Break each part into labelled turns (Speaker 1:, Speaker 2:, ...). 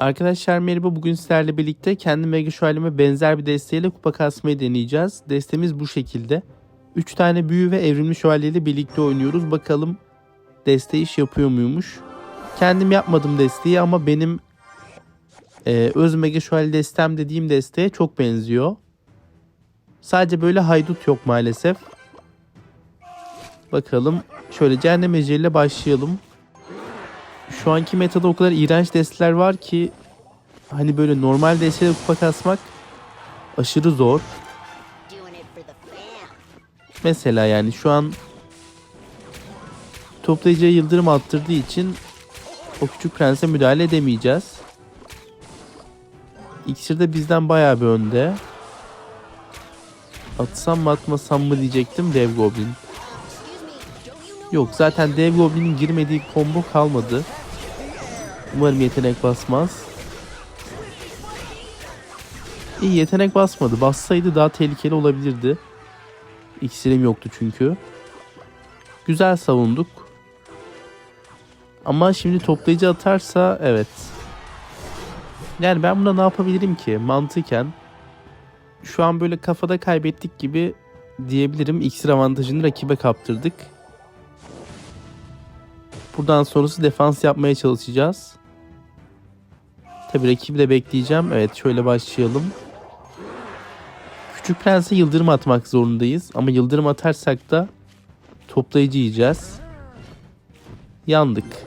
Speaker 1: Arkadaşlar merhaba bugün sizlerle birlikte kendi Mega Şövalye'me benzer bir desteğiyle kupa kasmayı deneyeceğiz. Destemiz bu şekilde. 3 tane büyü ve evrimli şövalye ile birlikte oynuyoruz. Bakalım deste iş yapıyor muymuş. Kendim yapmadım desteği ama benim e, öz Mega Şövalye destem dediğim desteğe çok benziyor. Sadece böyle haydut yok maalesef. Bakalım şöyle cehennem eceliyle başlayalım şu anki metada o kadar iğrenç desteler var ki hani böyle normal desteyle kupa kasmak aşırı zor. Mesela yani şu an toplayıcıya yıldırım attırdığı için o küçük prense müdahale edemeyeceğiz. İksir de bizden bayağı bir önde. Atsam mı atmasam mı diyecektim dev goblin. Yok zaten dev goblinin girmediği combo kalmadı. Umarım yetenek basmaz. İyi yetenek basmadı. Bassaydı daha tehlikeli olabilirdi. İksirim yoktu çünkü. Güzel savunduk. Ama şimdi toplayıcı atarsa evet. Yani ben buna ne yapabilirim ki mantıken? Şu an böyle kafada kaybettik gibi diyebilirim. İksir avantajını rakibe kaptırdık. Buradan sonrası defans yapmaya çalışacağız. Tabi rakibi de bekleyeceğim. Evet şöyle başlayalım. Küçük Prens'e yıldırım atmak zorundayız. Ama yıldırım atarsak da toplayıcı yiyeceğiz. Yandık.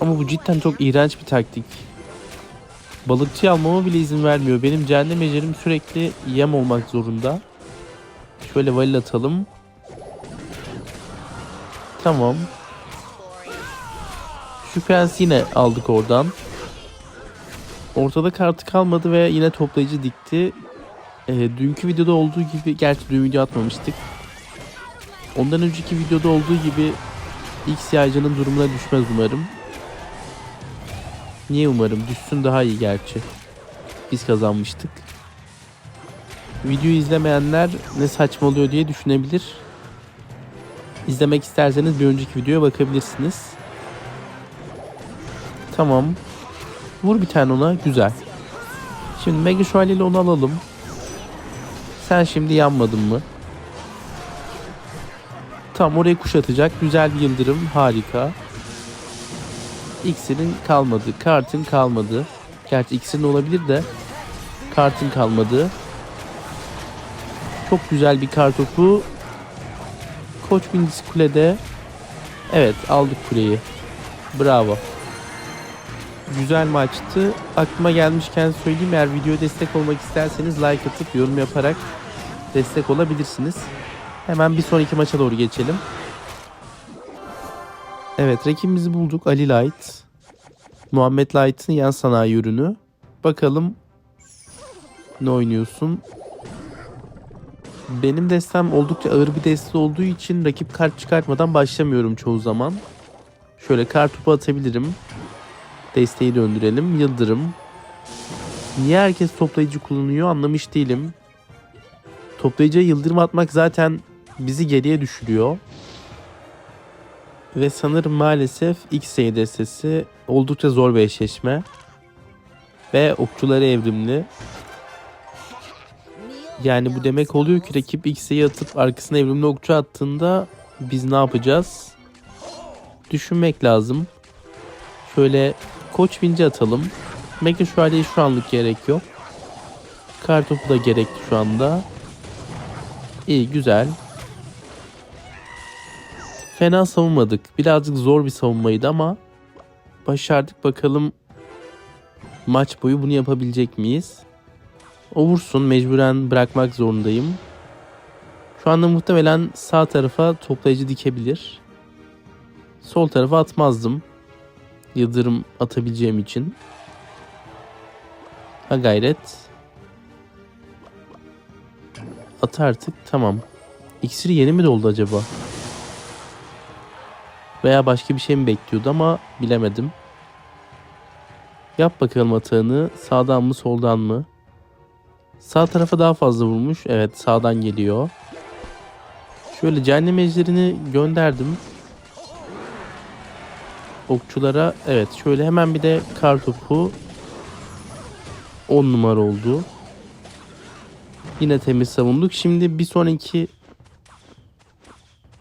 Speaker 1: Ama bu cidden çok iğrenç bir taktik. Balıkçı almama bile izin vermiyor. Benim cehennem ecerim sürekli yem olmak zorunda. Şöyle valil atalım. Tamam. Prens yine aldık oradan. Ortada kartı kalmadı ve yine toplayıcı dikti. Ee, dünkü videoda olduğu gibi, gerçi dün video atmamıştık. Ondan önceki videoda olduğu gibi X yaycının durumuna düşmez umarım. Niye umarım? Düşsün daha iyi gerçi. Biz kazanmıştık. Videoyu izlemeyenler ne saçmalıyor diye düşünebilir. İzlemek isterseniz bir önceki videoya bakabilirsiniz. Tamam. Vur bir tane ona. Güzel. Şimdi Mega Şövalye ile onu alalım. Sen şimdi yanmadın mı? Tam oraya kuşatacak. Güzel bir yıldırım. Harika. İksirin kalmadı. Kartın kalmadı. Gerçi iksirin olabilir de. Kartın kalmadı. Çok güzel bir kar topu. Koç bindisi kulede. Evet aldık kuleyi. Bravo. Güzel maçtı. Aklıma gelmişken söyleyeyim eğer videoya destek olmak isterseniz like atıp yorum yaparak destek olabilirsiniz. Hemen bir sonraki maça doğru geçelim. Evet rakibimizi bulduk. Ali Light. Muhammed Light'ın yan sanayi ürünü. Bakalım ne oynuyorsun? Benim destem oldukça ağır bir deste olduğu için rakip kart çıkartmadan başlamıyorum çoğu zaman. Şöyle kart topu atabilirim. Desteği döndürelim. Yıldırım. Niye herkes toplayıcı kullanıyor anlamış değilim. Toplayıcıya yıldırım atmak zaten bizi geriye düşürüyor. Ve sanırım maalesef X sayı destesi oldukça zor bir eşleşme. Ve okçuları evrimli. Yani bu demek oluyor ki rakip X'e atıp arkasına evrimli okçu attığında biz ne yapacağız? Düşünmek lazım. Şöyle koç vinci atalım. Mega şövalyeye şu anlık gerek yok. Kartopu da gerekli şu anda. İyi güzel. Fena savunmadık. Birazcık zor bir savunmaydı ama başardık. Bakalım maç boyu bunu yapabilecek miyiz? O vursun mecburen bırakmak zorundayım. Şu anda muhtemelen sağ tarafa toplayıcı dikebilir. Sol tarafa atmazdım. Yıldırım atabileceğim için. Ha gayret. At artık tamam. İksiri yeni mi doldu acaba? Veya başka bir şey mi bekliyordu ama bilemedim. Yap bakalım atağını. Sağdan mı soldan mı? Sağ tarafa daha fazla vurmuş. Evet sağdan geliyor. Şöyle cehennem ejderini gönderdim. Okçulara evet şöyle hemen bir de kar topu 10 numara oldu. Yine temiz savunduk. Şimdi bir sonraki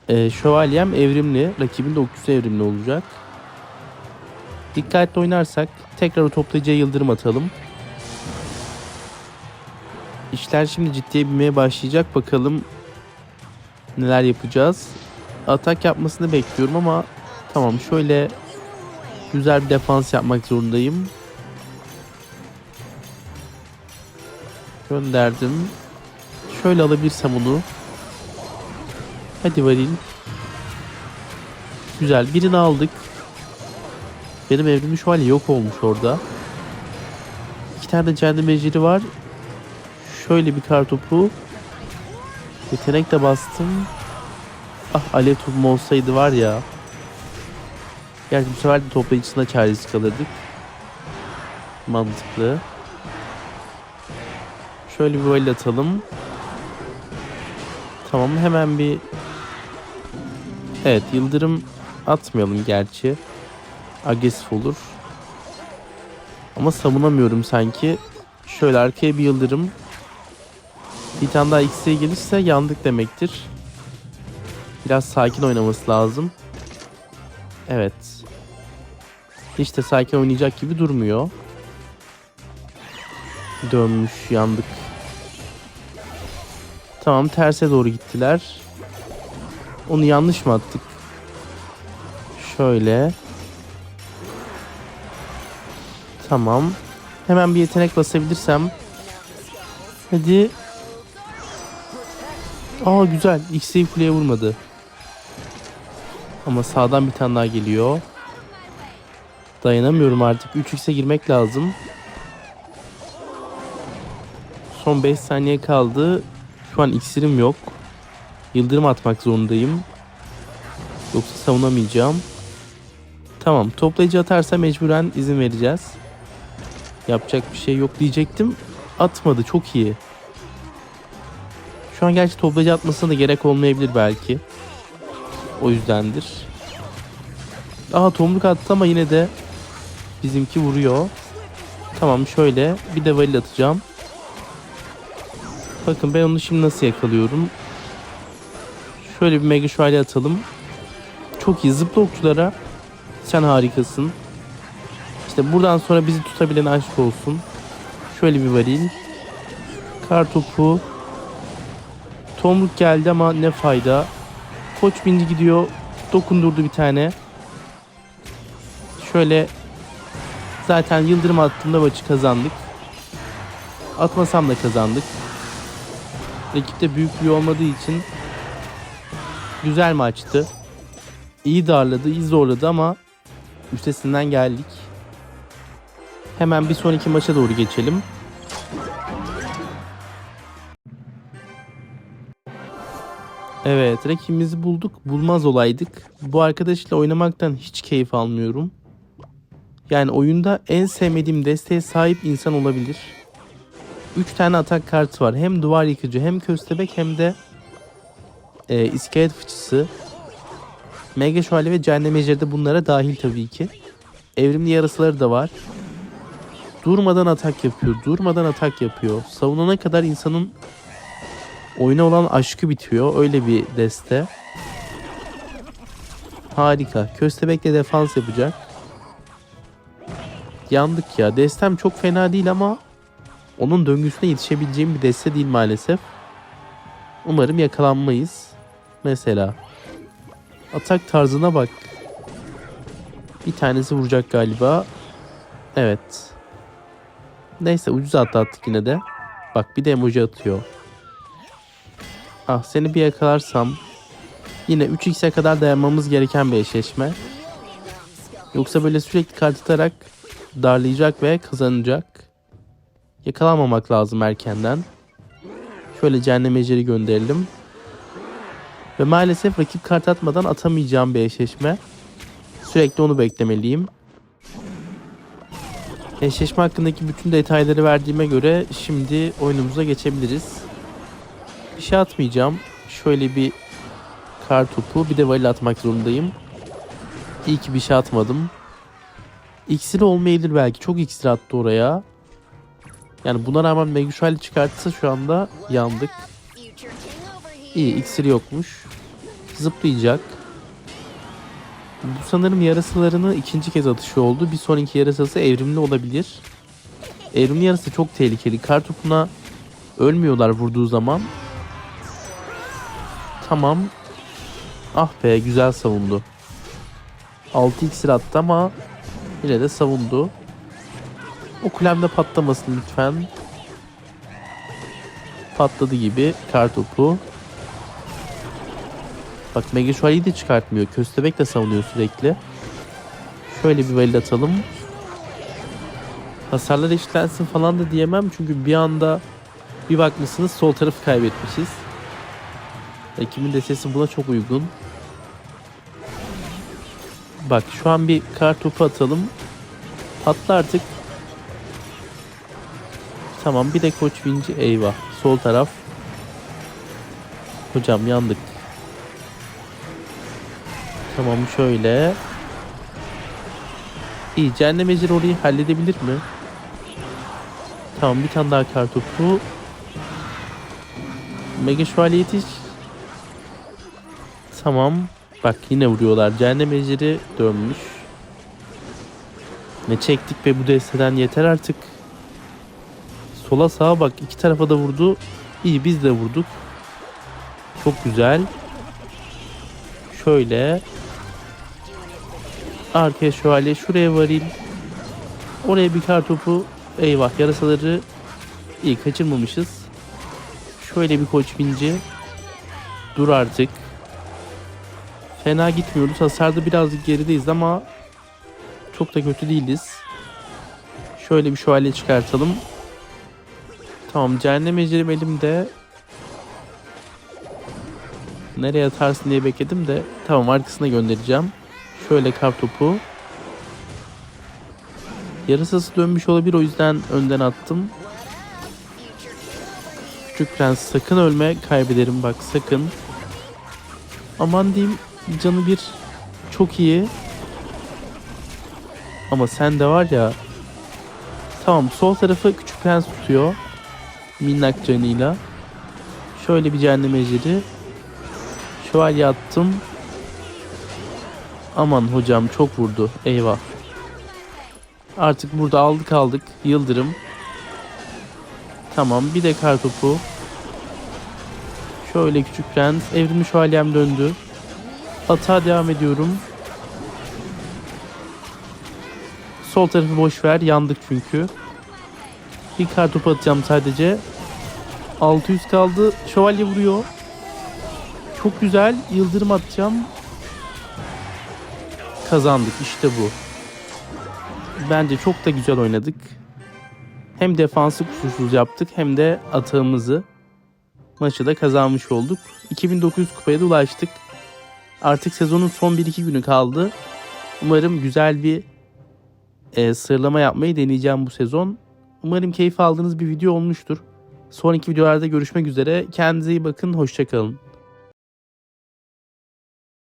Speaker 1: e, şövalyem evrimli. Rakibin de okçusu evrimli olacak. Dikkatli oynarsak tekrar o toplayıcıya yıldırım atalım. İşler şimdi ciddiye binmeye başlayacak. Bakalım neler yapacağız. Atak yapmasını bekliyorum ama tamam şöyle güzel bir defans yapmak zorundayım. Gönderdim. Şöyle alabilirsem onu. Hadi varil. Güzel birini aldık. Benim evrimli şövalye yok olmuş orada. İki tane cehennem ejderi var. Şöyle bir kartopu. Yetenek de bastım. Ah alev topum olsaydı var ya. Gerçi bu sefer de toplayıcısına çaresiz kalırdık. Mantıklı. Şöyle bir valil atalım. Tamam hemen bir... Evet yıldırım atmayalım gerçi. Agresif olur. Ama savunamıyorum sanki. Şöyle arkaya bir yıldırım. Bir tane daha X'e gelirse yandık demektir. Biraz sakin oynaması lazım. Evet. Hiç de sakin oynayacak gibi durmuyor. Dönmüş yandık. Tamam terse doğru gittiler. Onu yanlış mı attık? Şöyle. Tamam. Hemen bir yetenek basabilirsem. Hadi. Aa güzel. X'i kuleye vurmadı. Ama sağdan bir tane daha geliyor. Dayanamıyorum artık. 3x'e girmek lazım. Son 5 saniye kaldı. Şu an iksirim yok. Yıldırım atmak zorundayım. Yoksa savunamayacağım. Tamam. Toplayıcı atarsa mecburen izin vereceğiz. Yapacak bir şey yok diyecektim. Atmadı. Çok iyi. Şu an gerçi toplayıcı atmasına da gerek olmayabilir belki. O yüzdendir. Aha tomruk attı ama yine de bizimki vuruyor. Tamam şöyle bir de valil atacağım. Bakın ben onu şimdi nasıl yakalıyorum. Şöyle bir mega şövalye atalım. Çok iyi zıpla okçulara. Sen harikasın. İşte buradan sonra bizi tutabilen aşk olsun. Şöyle bir varil. Kar topu. Tomruk geldi ama ne fayda. Koç bindi gidiyor. Dokundurdu bir tane. Şöyle zaten yıldırım attığımda maçı kazandık. Atmasam da kazandık. Rakipte büyük bir olmadığı için güzel maçtı. İyi darladı, iyi zorladı ama üstesinden geldik. Hemen bir sonraki maça doğru geçelim. Evet, rakibimizi bulduk. Bulmaz olaydık. Bu arkadaşla oynamaktan hiç keyif almıyorum. Yani oyunda en sevmediğim desteğe sahip insan olabilir. 3 tane atak kartı var. Hem duvar yıkıcı hem köstebek hem de e, iskelet fıçısı. Mega şövalye ve cehennem ejderi de bunlara dahil tabii ki. Evrimli yarasıları da var. Durmadan atak yapıyor. Durmadan atak yapıyor. Savunana kadar insanın oyuna olan aşkı bitiyor. Öyle bir deste. Harika. Köstebekle defans yapacak. Yandık ya. Destem çok fena değil ama onun döngüsüne yetişebileceğim bir deste değil maalesef. Umarım yakalanmayız. Mesela. Atak tarzına bak. Bir tanesi vuracak galiba. Evet. Neyse ucuz atlattık yine de. Bak bir de emoji atıyor. Ah seni bir yakalarsam yine 3x'e kadar dayanmamız gereken bir eşleşme. Yoksa böyle sürekli kart atarak darlayacak ve kazanacak. Yakalanmamak lazım erkenden. Şöyle cehennem ejderi gönderelim. Ve maalesef rakip kart atmadan atamayacağım bir eşleşme. Sürekli onu beklemeliyim. Eşleşme hakkındaki bütün detayları verdiğime göre şimdi oyunumuza geçebiliriz. Bir şey atmayacağım. Şöyle bir kar topu bir de valil atmak zorundayım. İyi ki bir şey atmadım. İksir olmayabilir belki. Çok iksir attı oraya. Yani buna rağmen Mega Şövalye çıkartsa şu anda yandık. İyi iksiri yokmuş. Zıplayacak. Bu sanırım yarasılarını ikinci kez atışı oldu. Bir sonraki yarasası evrimli olabilir. Evrimli yarası çok tehlikeli. Kartopuna ölmüyorlar vurduğu zaman. Tamam. Ah be güzel savundu. 6 iksir attı ama yine de savundu. O kulemde patlamasın lütfen. Patladı gibi kartopu. Bak Mega Şövalye'yi de çıkartmıyor. Köstebek de savunuyor sürekli. Şöyle bir valid atalım. Hasarlar eşitlensin falan da diyemem. Çünkü bir anda bir bakmışsınız sol tarafı kaybetmişiz. Rakibin destesi buna çok uygun. Bak şu an bir kar topu atalım. Patla artık. Tamam bir de koç vinci eyvah. Sol taraf. Hocam yandık. Tamam şöyle. İyi cehennem ejderi orayı halledebilir mi? Tamam bir tane daha kartopu. Mega şövalye yetiş. Tamam. Bak yine vuruyorlar. Cehennem ejderi dönmüş. Ne çektik be bu desteden yeter artık. Sola sağa bak iki tarafa da vurdu. İyi biz de vurduk. Çok güzel. Şöyle. Arkaya şövalye şuraya varil. Oraya bir kar topu. Eyvah yarasaları iyi kaçırmamışız. Şöyle bir koç binci. Dur artık. Fena gitmiyoruz. Hasarda birazcık gerideyiz ama çok da kötü değiliz. Şöyle bir şövalye çıkartalım. Tamam cehennem ejderim elimde. Nereye atarsın diye bekledim de tamam arkasına göndereceğim. Şöyle kar topu. Yarısası dönmüş olabilir o yüzden önden attım. Küçük prens sakın ölme kaybederim bak sakın. Aman diyeyim canı bir çok iyi. Ama sen de var ya. Tamam sol tarafı küçük prens tutuyor. Minnak canıyla. Şöyle bir cehennem ejderi. Şövalye attım. Aman hocam çok vurdu. Eyvah. Artık burada aldık aldık. Yıldırım. Tamam bir de kar topu. Şöyle küçük prens. Evrimli şövalyem döndü. Atağa devam ediyorum. Sol tarafı boş ver. Yandık çünkü. Bir kar topu atacağım sadece. 600 kaldı. Şövalye vuruyor. Çok güzel. Yıldırım atacağım. Kazandık. İşte bu. Bence çok da güzel oynadık. Hem defansı kusursuz yaptık hem de atağımızı maçı da kazanmış olduk. 2900 kupaya da ulaştık. Artık sezonun son 1-2 günü kaldı. Umarım güzel bir e, sırlama yapmayı deneyeceğim bu sezon. Umarım keyif aldığınız bir video olmuştur. Sonraki videolarda görüşmek üzere. Kendinize iyi bakın. Hoşçakalın.